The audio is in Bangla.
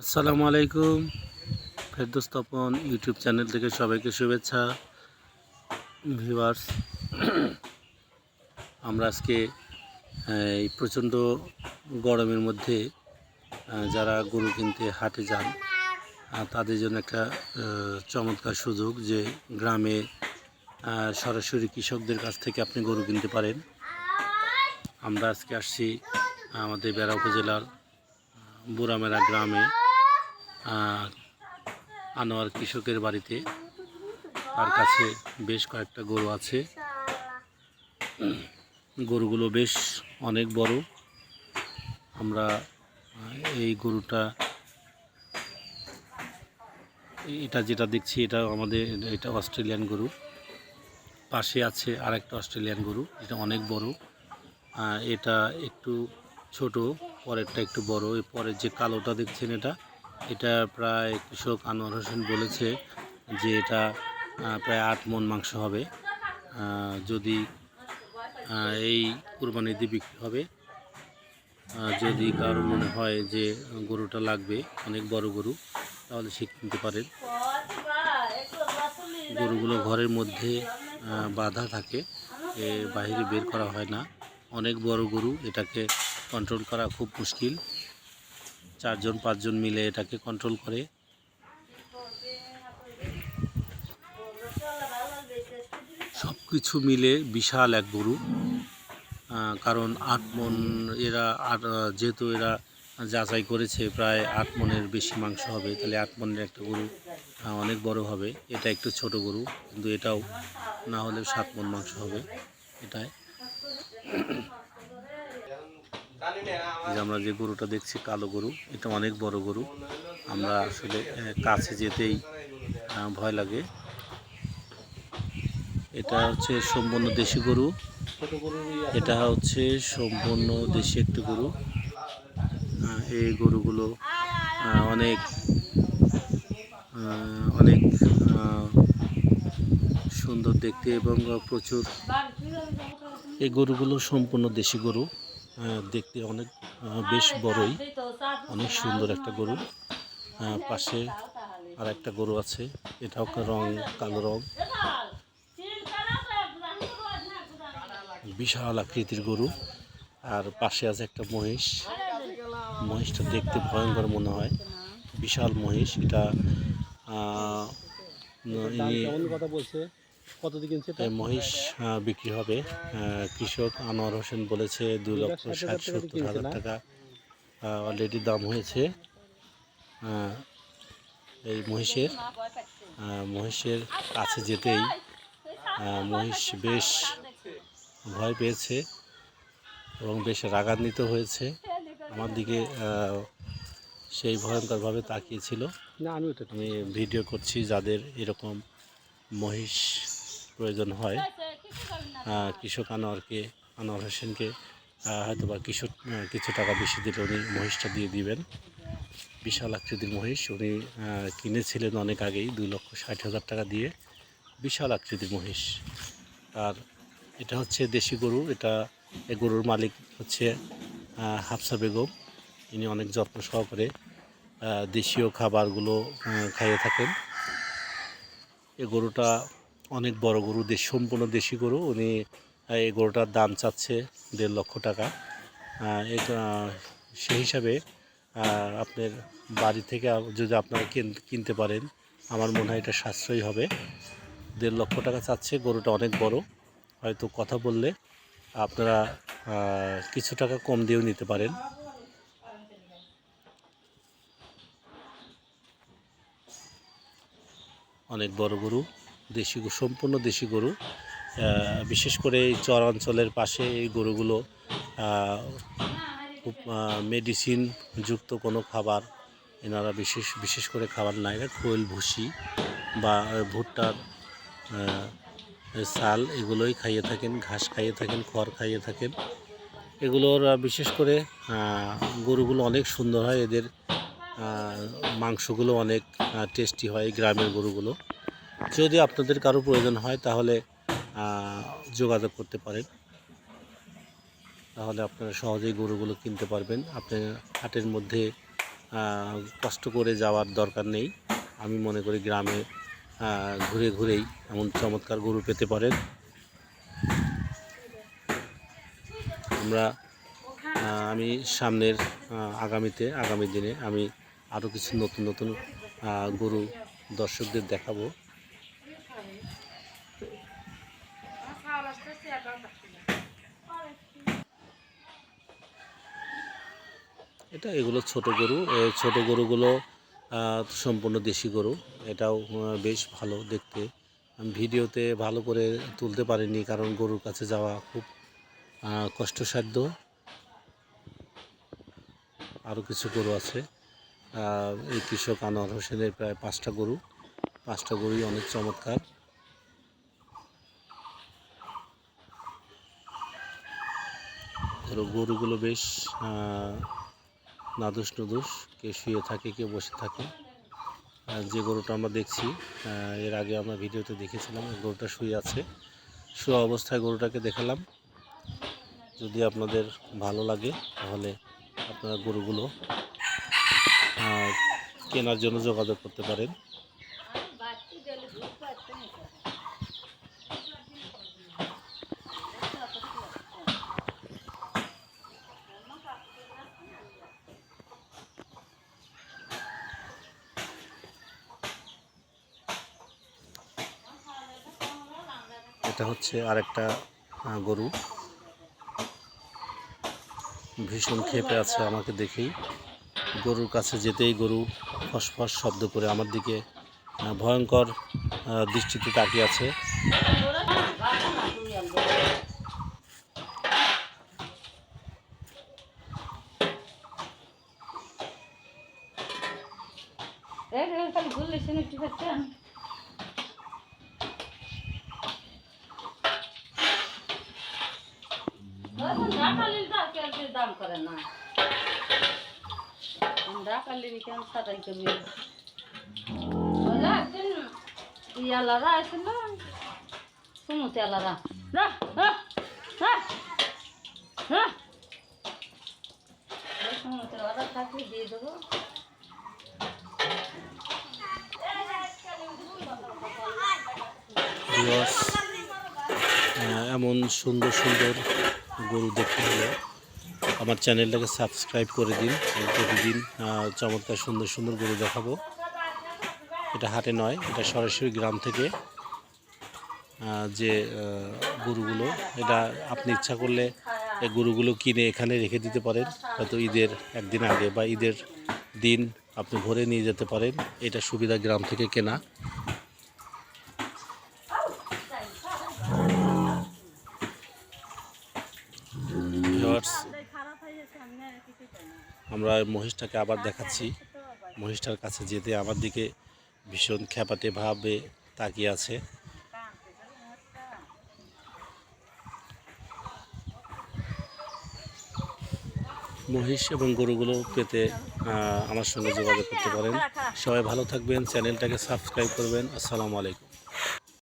আসসালামু আলাইকুম। ফেরদোস্তপন ইউটিউব চ্যানেল থেকে সবাইকে শুভেচ্ছা। ভিউয়ার্স, আমরা আজকে এই প্রচণ্ড গরমের মধ্যে যারা গরু কিনতে হাটে যান তাদের জন্য একটা চমৎকার সুযোগ যে গ্রামে সরাসরি কৃষকদের কাছ থেকে আপনি গরু কিনতে পারেন। আমরা আজকে আসছি আমাদের বেড়া উপজেলার বুড়ামেরা গ্রামে। আনোয়ার কৃষকের বাড়িতে। তার কাছে বেশ কয়েকটা গরু আছে। গরুগুলো বেশ অনেক বড়। আমরা এই গরুটা, এটা যেটা দেখছি, এটা আমাদের, এটা অস্ট্রেলিয়ান গরু। পাশে আছে আরেকটা অস্ট্রেলিয়ান গরু, এটা অনেক বড়। এটা একটু ছোট, পরেরটা একটু বড়। এই পরের যে কালোটা দেখছেন এটা এটা প্রায় কৃষক আনোয়ার হোসেন বলেছে যে এটা প্রায় আট মন মাংস হবে। যদি এই কুরবানিতে বিক্রি হবে যদি কারও মনে হয় যে গরুটা লাগবে, অনেক বড় গরু, তাহলে সে কিনতে পারেন গরুগুলো ঘরের মধ্যে বাঁধা থাকে, এ বাইরে বের করা হয় না। অনেক বড় গরু, এটাকে কন্ট্রোল করা খুব মুশকিল। চারজন, পাঁচজন মিলে এটাকে কন্ট্রোল করে। সব কিছু মিলে বিশাল এক গরু। কারণ আট মন এরা আট যেহেতু এরা যাচাই করেছে, প্রায় আট মনের বেশি মাংস হবে, তাহলে আট মনের একটা গরু অনেক বড় হবে। এটা একটু ছোট গরু, কিন্তু এটাও না হলেও সাত মন মাংস হবে এটাই যে আমরা যে গরুটা দেখছি, কালো গরু, এটা অনেক বড় গরু। আমরা আসলে কাছে যেতেই ভয় লাগে। এটা হচ্ছে সম্পূর্ণ দেশি গরু। এটা হচ্ছে সম্পূর্ণ দেশি একটি গরু। এই গরুগুলো অনেক অনেক সুন্দর দেখতে এবং প্রচুর। এই গরুগুলো সম্পূর্ণ দেশি গরু। দেখতে অনেক বেশ বড়ই, অনেক সুন্দর একটা গরু। পাশে আর একটা গরু আছে, এটাও রং, কালো রং। বিশাল আকৃতির গরু। আর পাশে আছে একটা মহিষ। মহিষটা দেখতে ভয়ঙ্কর মনে হয়। বিশাল মহিষ, এটা কথা বলছে? কিনছে মহিষ বিক্রি হবে। কৃষক আনোয়ার হোসেন বলেছে দু লক্ষ ষাট সত্তর হাজার টাকা অলরেডি দাম হয়েছে। এই মহিষের মহিষের কাছে যেতেই মহিষ বেশ ভয় পেয়েছে এবং বেশ রাগান্বিত হয়েছে। আমার দিকে সেই ভয়ঙ্করভাবে তাকিয়েছিল। না আমি ওটা আমি ভিডিও করছি যাদের এরকম মহিষ প্রয়োজন হয়। কৃষক আনোয়ারকে আনোয়ার হোসেনকে হয়তো বা কৃষক কিছু টাকা বেশি দিলে উনি মহিষটা দিয়ে দিবেন। বিশাল আকৃতির মহিষ। উনি কিনেছিলেন অনেক আগেই দুই লক্ষ ষাট হাজার টাকা দিয়ে। বিশাল আকৃতির মহিষ। আর এটা হচ্ছে দেশি গরু। এটা এই গরুর মালিক হচ্ছে হাফসা বেগম। ইনি অনেক যত্ন সহকারে দেশীয় খাবারগুলো খাইয়ে থাকেন। এ গরুটা অনেক বড় গরু, দেশ, সম্পূর্ণ দেশি গরু। উনি এই গরুটার দাম চাচ্ছে দেড় লক্ষ টাকা। সেই হিসাবে আপনার বাড়ি থেকে যদি আপনারা কিন- কিনতে পারেন, আমার মনে হয় এটা সাশ্রয়ী হবে। দেড় লক্ষ টাকা চাচ্ছে, গরুটা অনেক বড়। হয়তো কথা বললে আপনারা কিছু টাকা কম দিয়েও নিতে পারেন। অনেক বড় গরু। দেশি সম্পূর্ণ দেশি গরু। বিশেষ করে এই চর অঞ্চলের পাশে এই গরুগুলো খুব মেডিসিন যুক্ত কোনো খাবার, এনারা বিশেষ বিশেষ করে খাবার না, এরা খোল, ভুসি বা ভুট্টার চাল, এগুলোই খাইয়ে থাকেন, ঘাস খাইয়ে থাকেন, খড় খাইয়ে থাকেন। এগুলোর বিশেষ করে গরুগুলো অনেক সুন্দর হয়, এদের মাংসগুলো অনেক টেস্টি হয় গ্রামের গরুগুলো। যদি আপনাদের কারও প্রয়োজন হয়, তাহলে যোগাযোগ করতে পারেন। তাহলে আপনারা সহজেই গরুগুলো কিনতে পারবেন। আপনি হাটের মধ্যে কষ্ট করে যাওয়ার দরকার নেই। আমি মনে করি গ্রামে ঘুরে ঘুরেই এমন চমৎকার গরু পেতে পারেন। আমরা আমি সামনের আগামীতে, আগামী দিনে আমি আরও কিছু নতুন নতুন গরু দর্শকদের দেখাবো। এটা এগুলো ছোট গরু। ছোট গরুগুলো সম্পূর্ণ দেশি গরু। এটাও বেশ ভালো দেখতে। ভিডিওতে ভালো করে তুলতে পারিনি কারণ গরুর কাছে যাওয়া খুব কষ্টসাধ্য। আরও কিছু গরু আছে। এই কৃষক আনোয়ার হোসেনের প্রায় পাঁচটা গরু। পাঁচটা গরুই অনেক চমৎকার। ধরো গরুগুলো বেশ নাদুস নুদুস কে শুয়ে থাকে কে বসে থাকে। যে গরুটা আমরা দেখছি এর আগে আমরা ভিডিওতে দেখেছিলাম গরুটা শুয়ে আছে। শুয়ে অবস্থায় গরুটাকে দেখালাম। যদি আপনাদের ভালো লাগে, তাহলে আপনারা গরুগুলো কেনার জন্য যোগাযোগ করতে পারেন। এটা হচ্ছে আরেকটা গরু। ভীষণ ক্ষেপে আছে আমাকে দেখেই। গরুর কাছে যেতেই গরু ফসফস শব্দ করে আমার দিকে ভয়ঙ্কর দৃষ্টিতে তাকিয়ে আছে। আছে দাম করে না। ডাকালির কেন সাদাই করবি ইয়ালারা আসছিল শুনুতে ইয়ালারা রা রা রা রা শুনুতে ওরা থাকলে দিয়ে দেবো। ভিউয়ার্স, এমন সুন্দর সুন্দর গরু দেখতে হলে আমার চ্যানেলটাকে সাবস্ক্রাইব করে দিন। প্রতিদিন চমৎকার সুন্দর সুন্দর গরু দেখাবো। এটা হাটে নয়, এটা সরাসরি গ্রাম থেকে যে গরুগুলো। এটা আপনি ইচ্ছা করলে এই গরুগুলো কিনে এখানে রেখে দিতে পারেন। হয়তো ঈদের একদিন আগে বা ঈদের দিন আপনি ভরে নিয়ে যেতে পারেন। এটা সুবিধা গ্রাম থেকে কেনা। আমরা মহিষটাকে আবার দেখাচ্ছি। মহিষটার কাছে যেতে আমার দিকে ভীষণ খ্যাপাটে ভাবে তাকিয়ে আছে। মহিষ এবং গরুগুলো পেতে আমার সঙ্গে যোগাযোগ করতে পারেন। সবাই ভালো থাকবেন। চ্যানেলটাকে সাবস্ক্রাইব করবেন। আসসালামু আলাইকুম।